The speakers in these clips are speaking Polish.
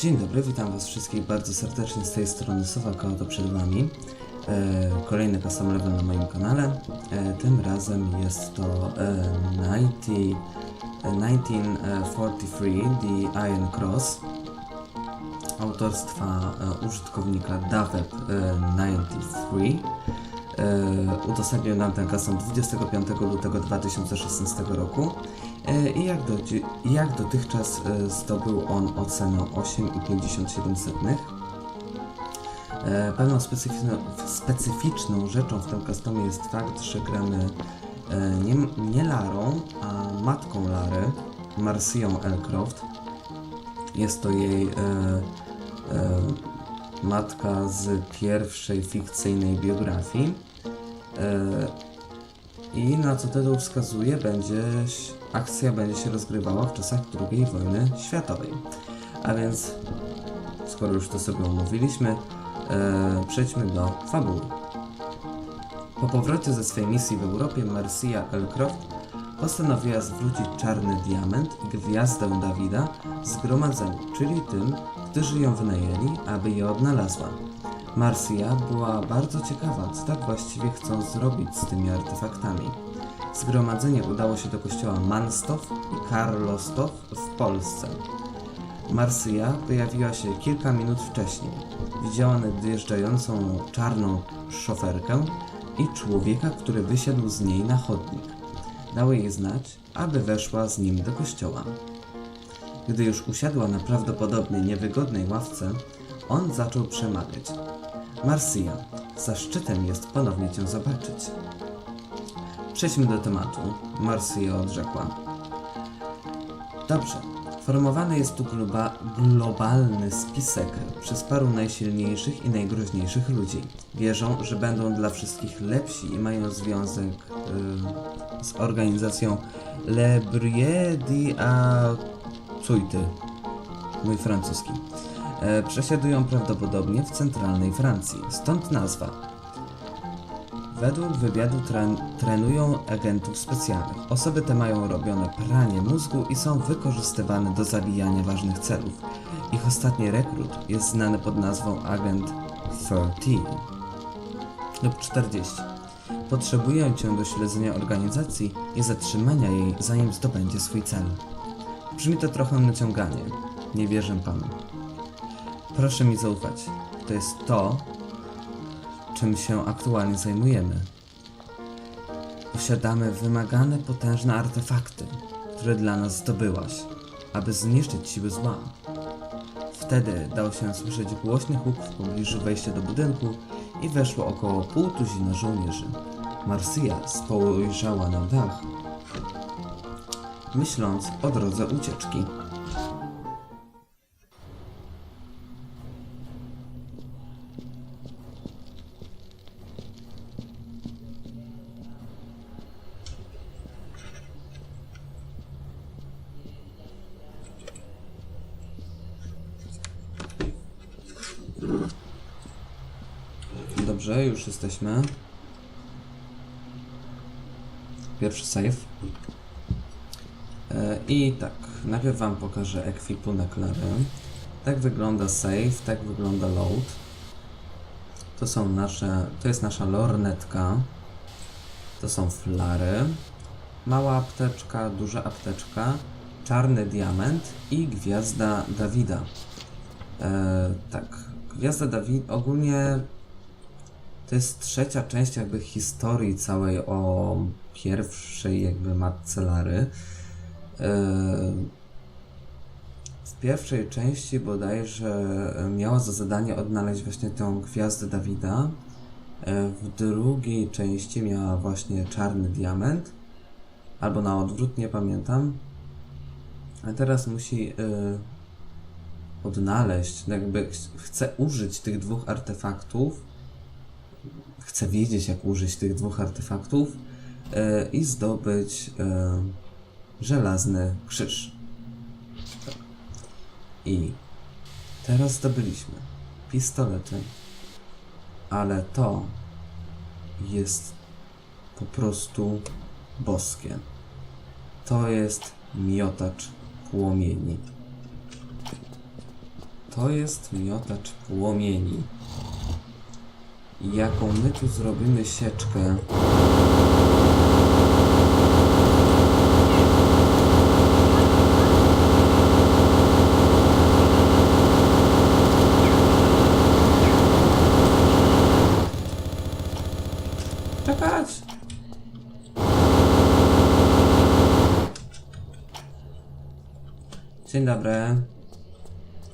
Dzień dobry, witam Was wszystkich bardzo serdecznie z tej strony Sowa to przed Wami. E, kolejny custom level na moim kanale. E, tym razem jest to e, 90, e, 1943 The Iron Cross autorstwa e, użytkownika Daveb e, 93. E, udostępnił nam ten custom 25 lutego 2016 roku e, i jak, do, jak dotychczas e, zdobył on ocenę 8,57. E, Pewną specyficzną, specyficzną rzeczą w tym customie jest fakt, że gramy e, nie, nie Larą, a matką Lary, Marcyją Elcroft. Jest to jej e, e, matka z pierwszej fikcyjnej biografii. E, I na co tytuł wskazuje, będzie, akcja będzie się rozgrywała w czasach II wojny światowej. A więc, skoro już to sobie omówiliśmy, e, przejdźmy do fabuły. Po powrocie ze swej misji w Europie, Marcia Elcroft postanowiła zwrócić czarny diament i gwiazdę Dawida zgromadzeniu, czyli tym, którzy ją wynajęli, aby je odnalazła. Marcia była bardzo ciekawa, co tak właściwie chcą zrobić z tymi artefaktami. Zgromadzenie udało się do kościoła Manstow i Karlostow w Polsce. Marsyja pojawiła się kilka minut wcześniej. Widziała nadjeżdżającą czarną szoferkę i człowieka, który wysiadł z niej na chodnik. Dały jej znać, aby weszła z nim do kościoła. Gdy już usiadła na prawdopodobnie niewygodnej ławce, on zaczął przemawiać. Marsyja, zaszczytem jest ponownie cię zobaczyć. Przejdźmy do tematu, Marsyja odrzekła. Dobrze. Formowany jest tu globa globalny spisek przez paru najsilniejszych i najgroźniejszych ludzi. Wierzą, że będą dla wszystkich lepsi i mają związek y, z organizacją Le Brie a Cujty. Mój francuski. E, przesiadują prawdopodobnie w centralnej Francji. Stąd nazwa. Według wywiadu tren trenują agentów specjalnych. Osoby te mają robione pranie mózgu i są wykorzystywane do zabijania ważnych celów. Ich ostatni rekrut jest znany pod nazwą Agent 30 lub 40. Potrzebują cię do śledzenia organizacji i zatrzymania jej, zanim zdobędzie swój cel. Brzmi to trochę naciąganie. Nie wierzę panu. Proszę mi zaufać. To jest to, czym się aktualnie zajmujemy. Posiadamy wymagane potężne artefakty, które dla nas zdobyłaś, aby zniszczyć siły zła. Wtedy dał się słyszeć głośny huk w pobliżu wejścia do budynku i weszło około pół tuzina żołnierzy. Marsyja spojrzała na dach, myśląc o drodze ucieczki. Jesteśmy. Pierwszy save. E, I tak, najpierw Wam pokażę ekwipunek Lary. Tak wygląda save, tak wygląda load. To są nasze, to jest nasza lornetka. To są flary. Mała apteczka, duża apteczka, czarny diament i gwiazda Dawida. E, tak, gwiazda Dawida ogólnie to jest trzecia część jakby historii całej o pierwszej jakby matce Lary. Yy, W pierwszej części bodajże miała za zadanie odnaleźć właśnie tą gwiazdę Dawida. Yy, W drugiej części miała właśnie czarny diament. Albo na odwrót, nie pamiętam. A teraz musi yy, odnaleźć, jakby ch- chce użyć tych dwóch artefaktów chcę wiedzieć, jak użyć tych dwóch artefaktów e, i zdobyć e, żelazny krzyż. I teraz zdobyliśmy pistolety, ale to jest po prostu boskie. To jest miotacz płomieni. to jest miotacz płomieni. Jaką my tu zrobimy sieczkę. Czekać! Dzień dobry.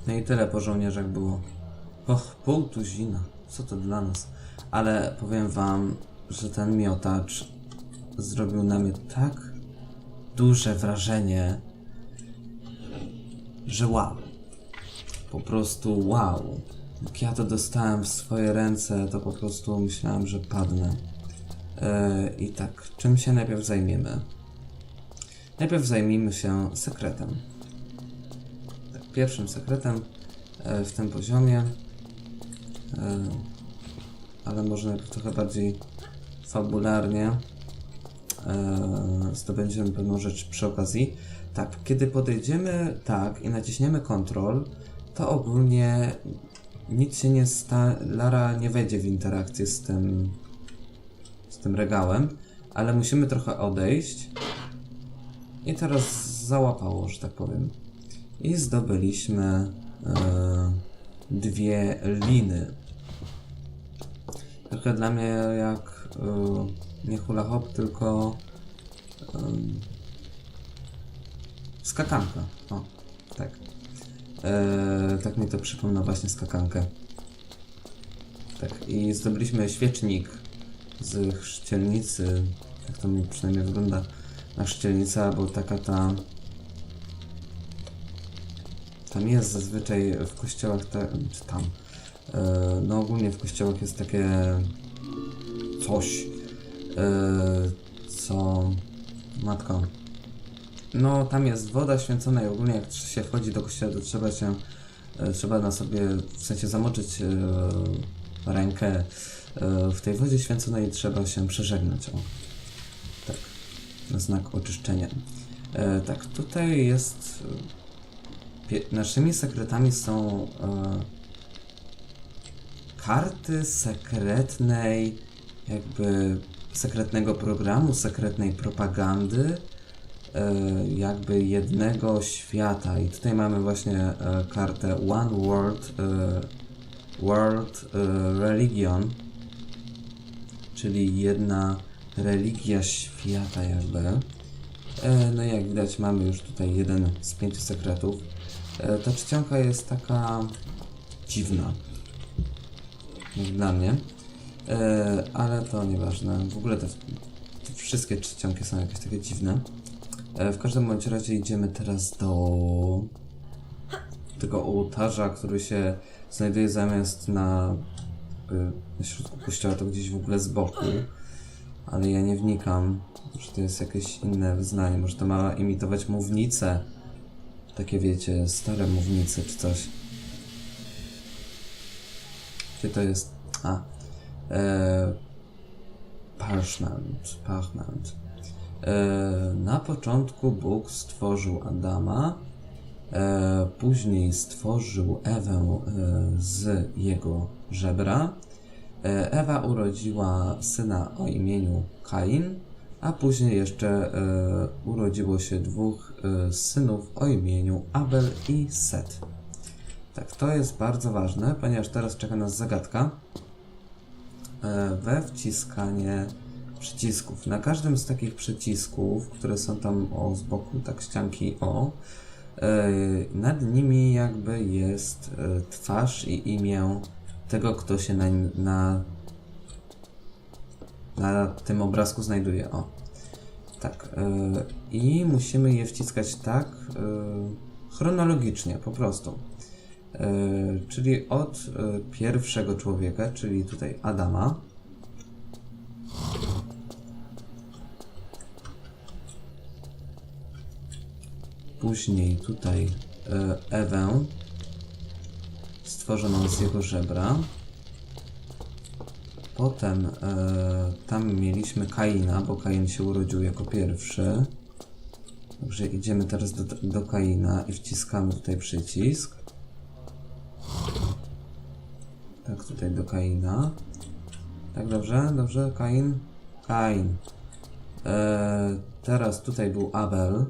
No i tyle po żołnierzach było. Och, pół tuzina. Co to dla nas? Ale powiem wam, że ten miotacz zrobił na mnie tak duże wrażenie, że wow. Po prostu wow. Jak ja to dostałem w swoje ręce, to po prostu myślałem, że padnę. E, I tak, czym się najpierw zajmiemy? Najpierw zajmijmy się sekretem. Tak, pierwszym sekretem e, w tym poziomie, ale może trochę bardziej fabularnie e, zdobędziemy pewną rzecz przy okazji. Tak, kiedy podejdziemy tak i naciśniemy Ctrl, to ogólnie nic się nie stanie, Lara nie wejdzie w interakcję z tym, z tym regałem, ale musimy trochę odejść. I teraz załapało, że tak powiem. I zdobyliśmy e, dwie liny. Trochę dla mnie jak e, nie hula hop, tylko skakanka. O, tak. E, tak mi to przypomina właśnie skakankę. Tak, i zdobyliśmy świecznik z chrzcielnicy. Jak to mi przynajmniej wygląda na chrzcielnica, bo taka ta. Tam jest zazwyczaj w kościołach, te, czy tam. E, no ogólnie w kościołach jest takie coś, e, co matko. No tam jest woda święcona i ogólnie jak się wchodzi do kościoła, to trzeba się, e, trzeba na sobie, w sensie zamoczyć rękę w tej wodzie święconej i trzeba się przeżegnać. O. Tak, na znak oczyszczenia. Tak, tutaj jest. naszymi sekretami są karty sekretnej, jakby sekretnego programu, sekretnej propagandy, e, jakby jednego świata. I tutaj mamy właśnie e, kartę One World, e, World Religion, czyli jedna religia świata jakby. No i jak widać mamy już tutaj jeden z pięciu sekretów. Ta czcionka jest taka dziwna. Jak dla mnie. E, Ale to nieważne. W ogóle te, te wszystkie czcionki są jakieś takie dziwne. E, W każdym bądź razie idziemy teraz do tego ołtarza, który się znajduje zamiast na, jakby na środku kościoła, to gdzieś w ogóle z boku. Ale ja nie wnikam, że to jest jakieś inne wyznanie. Może to ma imitować mównicę. Takie wiecie, stare mównice czy coś. Gdzie to jest? A. E, parchment. Parchment. E, na początku Bóg stworzył Adama, e, później stworzył Ewę e, z jego żebra. E, Ewa urodziła syna o imieniu Kain, a później jeszcze e, urodziło się dwóch e, synów o imieniu Abel i Set. Tak, to jest bardzo ważne, ponieważ teraz czeka nas zagadka e, we wciskanie przycisków. Na każdym z takich przycisków, które są tam o z boku, tak ścianki o, e, nad nimi jakby jest e, twarz i imię tego, kto się na, na, na tym obrazku znajduje. O. Tak. I musimy je wciskać tak chronologicznie, po prostu. E, czyli od e, pierwszego człowieka, czyli tutaj Adama. Później tutaj e, Ewę, stworzoną z jego żebra. Potem tam mieliśmy Kaina, bo Kain się urodził jako pierwszy. Dobrze, idziemy teraz do, do Kaina i wciskamy tutaj przycisk. Tak, tutaj do Kaina. Tak, dobrze, dobrze, Kain. Kain. Eee, teraz tutaj był Abel.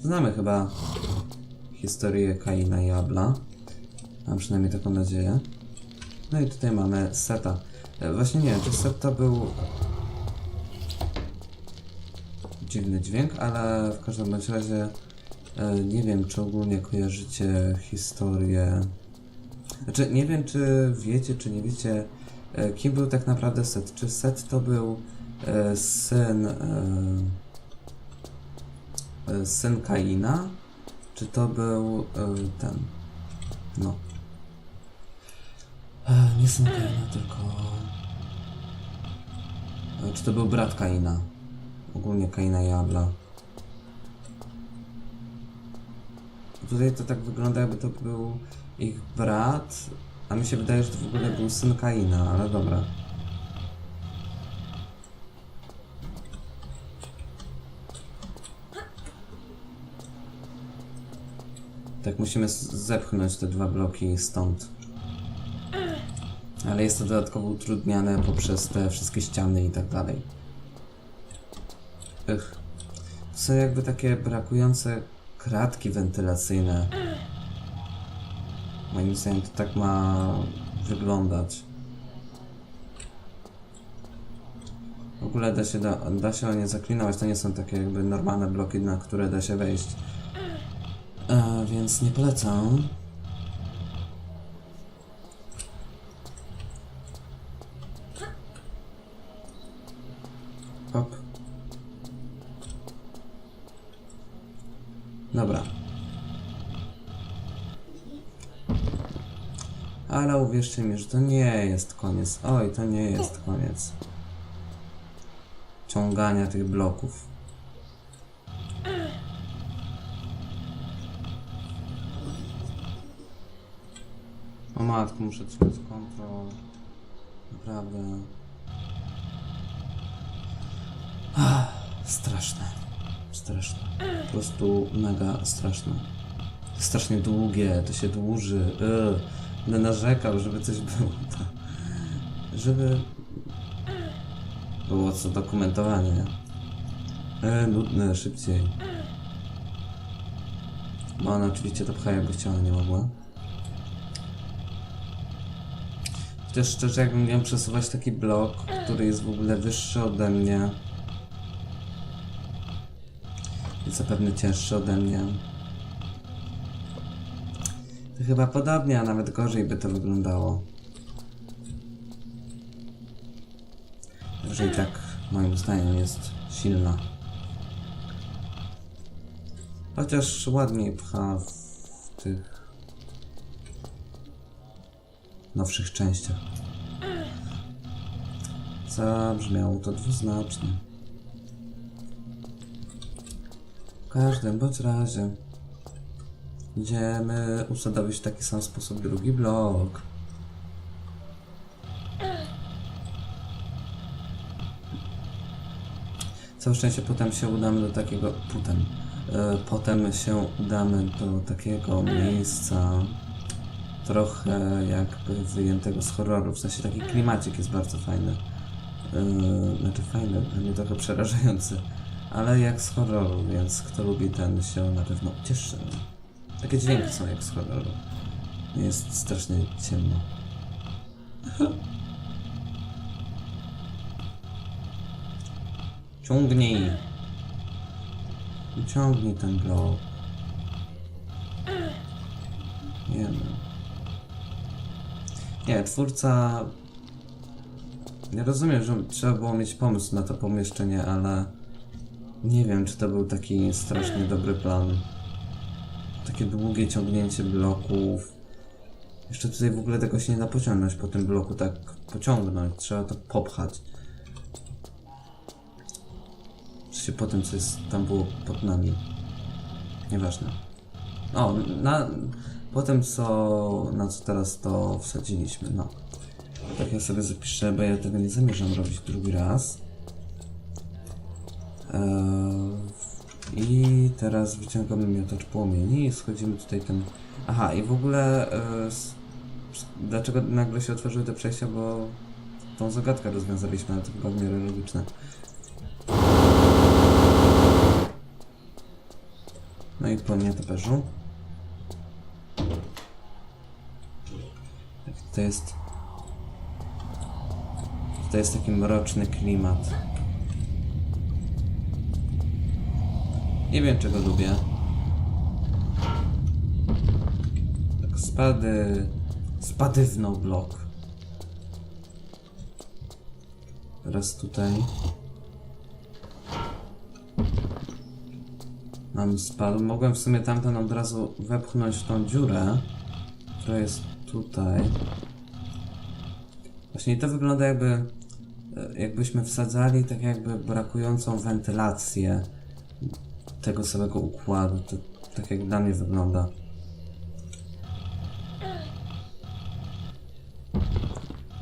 Znamy chyba historię Kaina i Abla. Mam przynajmniej taką nadzieję. No i tutaj mamy Seta. E, właśnie nie wiem, czy Set to był dziwny dźwięk, ale w każdym razie e, nie wiem, czy ogólnie kojarzycie historię. Znaczy, nie wiem, czy wiecie, czy nie wiecie, e, kim był tak naprawdę Set. Czy Set to był e, syn e, e, syn Kaina, czy to był e, ten, no. E, nie syn Kaina, tylko... E, czy to był brat Kaina? Ogólnie Kaina i Abla. Tutaj to tak wygląda, jakby to był ich brat, a mi się wydaje, że to w ogóle był syn Kaina, ale dobra. Tak, musimy zepchnąć te dwa bloki stąd. Ale jest to dodatkowo utrudniane poprzez te wszystkie ściany i tak dalej. Ech. To są jakby takie brakujące kratki wentylacyjne. Moim zdaniem to tak ma wyglądać. W ogóle da się, da, da się o nie zaklinować, to nie są takie jakby normalne bloki, na które da się wejść. E, więc nie polecam. Hop. Dobra. Ale uwierzcie mi, że to nie jest koniec. Oj, to nie jest koniec. Ciągania tych bloków. O matko, muszę trzymać kontrol. Naprawdę. Ach, straszne. Straszne. Po prostu mega straszne. Strasznie długie, to się dłuży. Yy. Będę narzekał, żeby coś było. To, żeby było co dokumentowanie. nie? E, nudne, szybciej. Bo ona oczywiście to pcha jakby chciała, nie mogła. Chociaż szczerze, jakbym miał przesuwać taki blok, który jest w ogóle wyższy ode mnie i zapewne cięższy ode mnie, chyba podobnie, a nawet gorzej by to wyglądało. Że i tak, moim zdaniem, jest silna. Chociaż ładniej pcha w tych nowszych częściach. Zabrzmiało to dwuznacznie. W każdym bądź razie idziemy usadowić w taki sam sposób drugi blok. Całe szczęście potem się udamy do takiego... Potem. E, potem się udamy do takiego miejsca trochę jakby wyjętego z horroru, w sensie taki klimacik jest bardzo fajny. Yy, znaczy fajny, dla mnie trochę przerażający, ale jak z horroru, więc kto lubi ten się na pewno ucieszy. Takie dźwięki są jak horroru. Jest strasznie ciemno. Ciągnij! Ciągnij ten blok. Nie no. Nie, twórca. Nie rozumiem, że trzeba było mieć pomysł na to pomieszczenie, ale nie wiem, czy to był taki strasznie dobry plan. Takie długie ciągnięcie bloków. Jeszcze tutaj w ogóle tego się nie da pociągnąć po tym bloku, tak pociągnąć. Trzeba to popchać. Czy się po tym, co jest, tam było pod nami. Nieważne. O, na, po tym co, na co teraz to wsadziliśmy, no. Tak ja sobie zapiszę, bo ja tego nie zamierzam robić drugi raz. Eee, I teraz wyciągamy miotacz płomieni i schodzimy tutaj ten... Aha, i w ogóle... S- Dlaczego nagle się otworzyły te przejścia, bo tą zagadkę rozwiązaliśmy, ale to chyba w miarę logiczne. No i po nietoperzu. Tak, to jest... To jest taki mroczny klimat. Nie wiem czego lubię. Tak spady... Spadywno blok. Teraz tutaj. Nam spadł. Mogłem w sumie tamten od razu wepchnąć tą dziurę, która jest tutaj. Właśnie to wygląda jakby e, jakbyśmy wsadzali tak jakby brakującą wentylację tego całego układu. To tak jak dla mnie wygląda.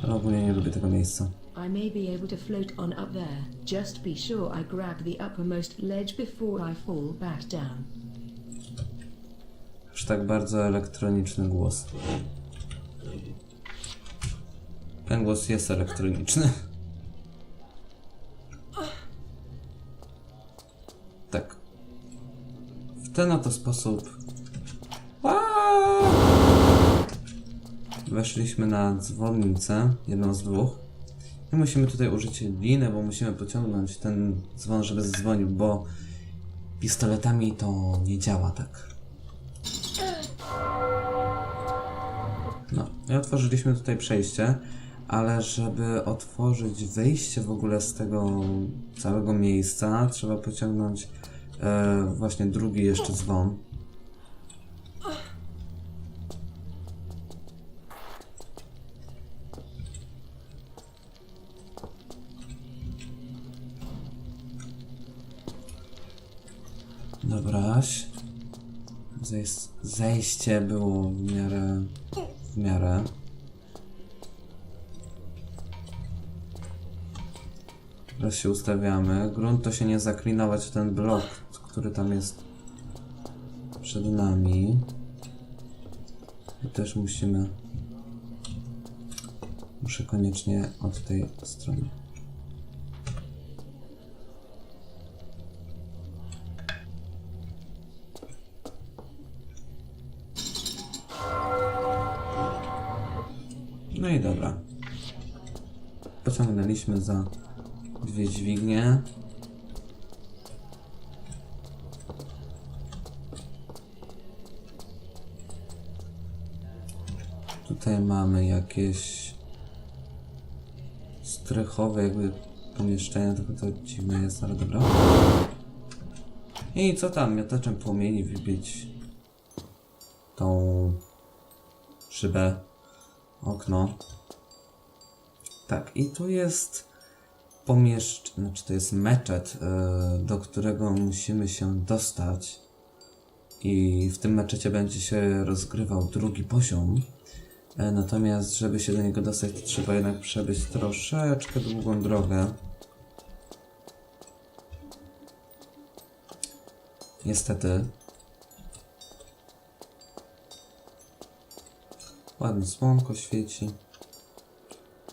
Ale ogólnie nie lubię tego miejsca. I may be able to float on up there. Just be sure I grab the uppermost ledge before I fall back down. Aż tak bardzo elektroniczny głos. Ten głos jest elektroniczny. Ten oto sposób. Weszliśmy na dzwonnicę, jedną z dwóch. I musimy tutaj użyć liny, bo musimy pociągnąć ten dzwon, żeby zadzwonił, bo pistoletami to nie działa tak. No, i otworzyliśmy tutaj przejście, ale żeby otworzyć wyjście w ogóle z tego całego miejsca, trzeba pociągnąć e, właśnie drugi jeszcze dzwon. Dobraś. Zejście było w miarę. w miarę. Teraz się ustawiamy. Grunt to się nie zaklinować w ten blok, który tam jest przed nami. I też musimy. Muszę koniecznie od tej strony. No i dobra. Pociągnęliśmy za dwie dźwignie. Tutaj mamy jakieś strychowe jakby pomieszczenia, tylko to dziwne jest, ale dobra. I co tam, miotaczem płomieni wybić tą szybę, okno. Tak, i tu jest pomieszczenie, znaczy to jest meczet, y, do którego musimy się dostać. I w tym meczecie będzie się rozgrywał drugi poziom. E, Natomiast, żeby się do niego dostać, to trzeba jednak przebyć troszeczkę długą drogę. Niestety. Ładnie słonko świeci.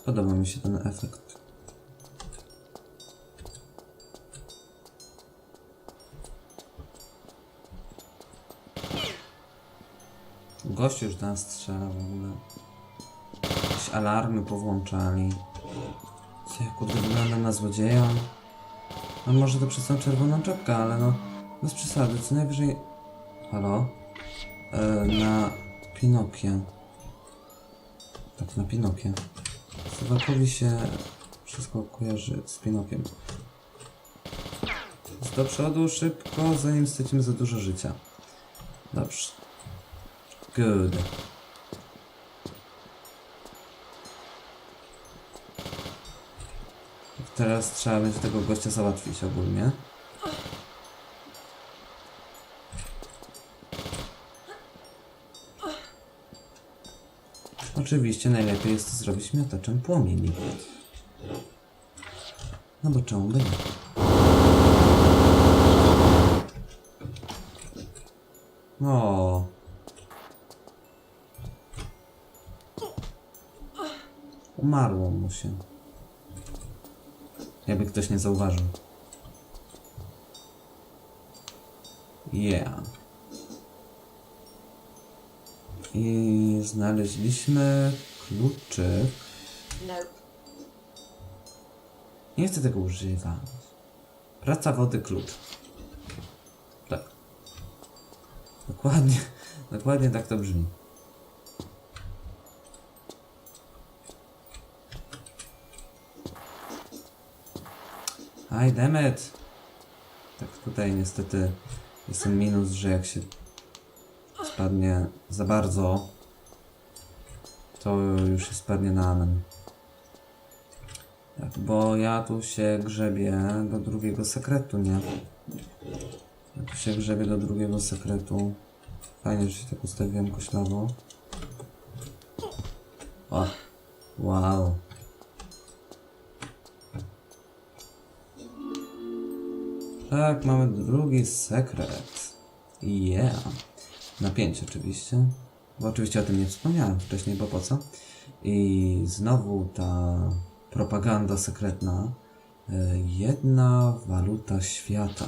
Podoba mi się ten efekt. Gościu już nas strzela w ogóle. Jakieś alarmy powłączali. Co ja kurde wyglądam na złodzieja? No może to przez tą czerwoną czapkę, ale no bez przesady, co najwyżej... Halo? E, na Pinokie. Tak, na Pinokie. Słowakowi się wszystko kojarzy z Pinokiem. Do przodu, szybko, zanim stracimy za dużo życia. Dobrze. Good. Teraz trzeba będzie tego gościa załatwić ogólnie. Oczywiście najlepiej jest to zrobić miotaczem płomieni. No bo czemu by nie? O. umarło mu się. Jakby ktoś nie zauważył. Yeah. I znaleźliśmy kluczyk. No. Nie chcę tego używać. Praca wody klucz. Tak. Dokładnie, dokładnie tak to brzmi. Aj, demet. Tak tutaj niestety jest ten minus, że jak się spadnie za bardzo, to już się spadnie na amen. Tak, bo ja tu się grzebię do drugiego sekretu, nie? Ja tu się grzebię do drugiego sekretu. Fajnie, że się tak ustawiłem koślawo. O, wow. Tak, mamy drugi sekret. Yeah. Napięcie oczywiście. Bo oczywiście o tym nie wspomniałem wcześniej, bo po co? I znowu ta propaganda sekretna. E, Jedna waluta świata.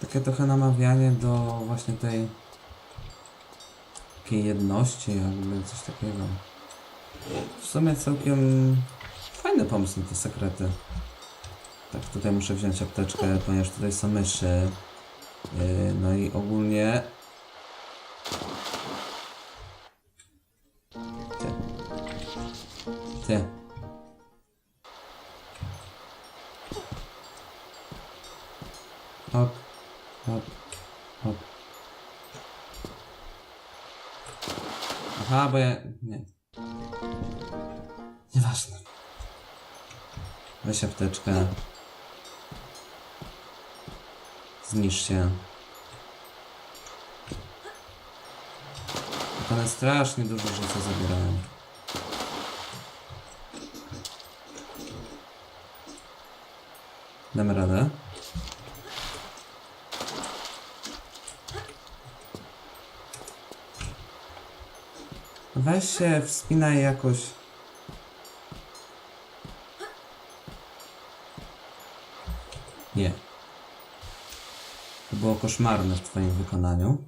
Takie trochę namawianie do właśnie tej takiej jedności, jakby coś takiego. W sumie całkiem fajny pomysł na te sekrety. Tak, tutaj muszę wziąć apteczkę, ponieważ tutaj są myszy. Yy, no i ogólnie... Weź apteczkę. Zniszcz się. One strasznie dużo życia zabierają. Damy radę. Weź się, wspinaj jakoś. Nie. To było koszmarne w twoim wykonaniu.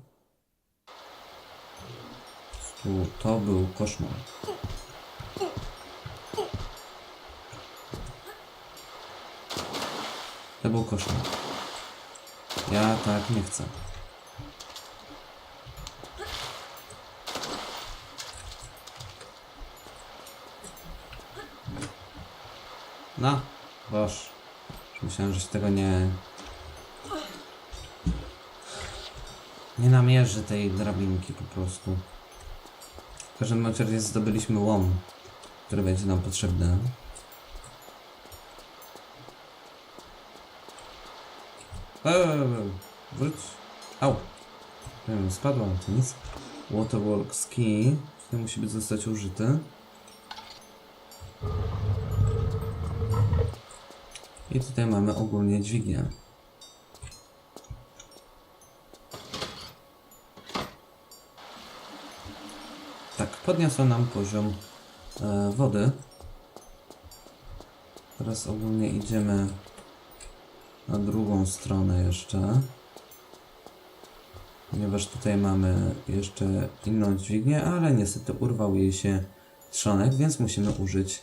To był koszmar. To był koszmar. Ja tak nie chcę. No, boż. Myślałem, że się tego nie... Nie namierzy tej drabinki po prostu. W każdym razie zdobyliśmy łom, który będzie nam potrzebny. Eee, wróć. Au. Nie wiem, spadłam, to nic. Waterworks key, który musi być zostać użyty. I tutaj mamy ogólnie dźwignię. Tak, podniosła nam poziom e, wody. Teraz ogólnie idziemy na drugą stronę jeszcze. Ponieważ tutaj mamy jeszcze inną dźwignię, ale niestety urwał jej się trzonek, więc musimy użyć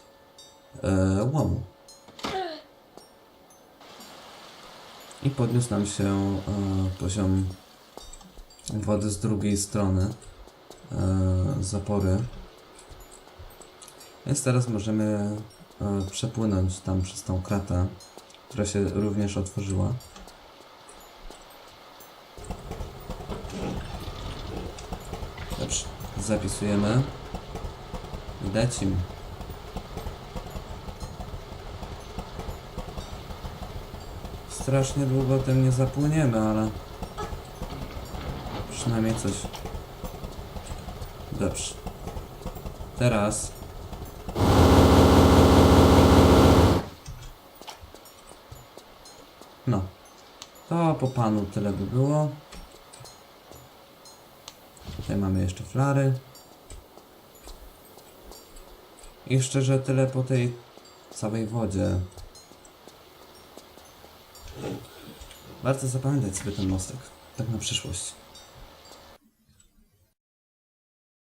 e, łomu. I podniósł nam się e, poziom wody z drugiej strony zapory. Więc teraz możemy e, przepłynąć tam przez tą kratę, która się również otworzyła. Dobrze, zapisujemy. Lecimy. Strasznie długo tym nie zapłyniemy, ale przynajmniej coś. Dobrze. Teraz. No. To po panu tyle by było. Tutaj mamy jeszcze flary. I szczerze tyle po tej całej wodzie. Warto zapamiętać sobie ten mostek. Tak na przyszłość.